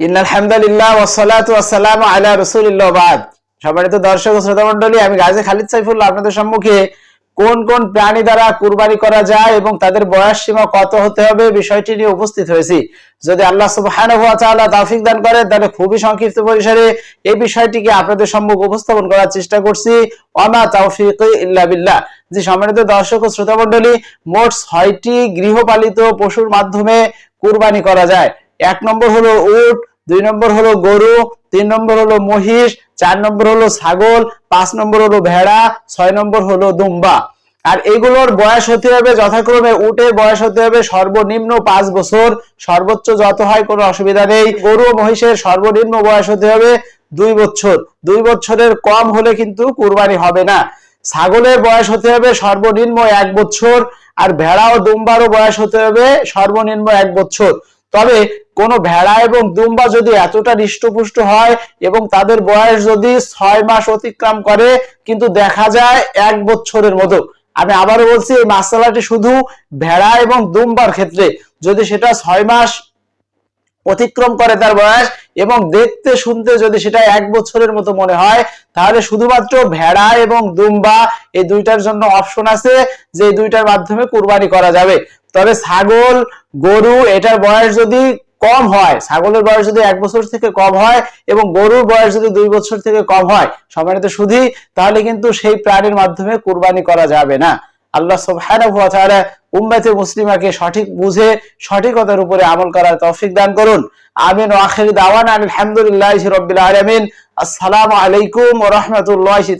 ওয়া দান তাহলে খুবই সংক্ষিপ্ত পরিসরে এই বিষয়টিকে আপনাদের সম্মুখে উপস্থাপন করার চেষ্টা করছি। ওমা তৌফিক ইল্লা যে সম্মানিত দর্শক ও শ্রোতা মণ্ডলী মোট ছয়টি গৃহপালিত পশুর মাধ্যমে কুরবানি করা যায়। এক নম্বর হলো উট দুই নম্বর হলো গরু, তিন নম্বর হলো মহিষ, চার নম্বর হলো ছাগল, পাঁচ নম্বর হলো ভেড়া, ছয় নম্বর হলো দুম্বা। আর এগুলোর বয়স হতে হবে যথাক্রমে উটের বয়স হতে হবে সর্বনিম্ন পাঁচ বছর। সর্বোচ্চ যত হয় কোনো অসুবিধা নেই। গরু মহিষের সর্বনিম্ন বয়স হতে হবে দুই বছর। দুই বছরের কম হলে কিন্তু কুরবানি হবে না। ছাগলের বয়স হতে হবে সর্বনিম্ন এক বছর আর ভেড়া ও দুম্বারও বয়স হতে হবে সর্বনিম্ন এক বছর। তবে কোন ভেড়া এবং দুম্বা যদি এতটা হৃষ্টপুষ্ট হয় এবং তাদের বয়স যদি ছয় মাস অতিক্রম করে, কিন্তু দেখা যায় এক বছরের মতো। আমি আবারও বলছি, এই মাসালাটি শুধু ভেড়া এবং দুম্বার ক্ষেত্রে। যদি সেটা ছয় মাস অতিক্রম করে তার বয়স এবং দেখতে শুনতে যদি সেটা এক বছরের মতো মনে হয়, তাহলে শুধুমাত্র ভেড়া এবং দুম্বা এই দুইটার জন্য অপশন আছে, যে দুইটার মাধ্যমে কুরবানি করা যাবে। তবে ছাগল, গরু, এটার বয়স যদি কম হয়। ছাগলের বয়স যদি এক বছর থেকে কম হয় এবং গরুর বয়স যদি দুই বছর থেকে কম হয় সম্মানিত শুধু তাহলে কিন্তু সেই প্রাণীর মাধ্যমে কুরবানি করা যাবে না। আল্লাহ সুবহানাহু ওয়া তাআলা উম্মতে মুসলিমাকে সঠিক বুঝে সঠিকতার উপরে আমল করার তৌফিক দান করুন। আমিন ওয়া আখির দাওয়ানা আলহামদুলিল্লাহি রাব্বিল আলাইকুম রাহমাতুল্লাহি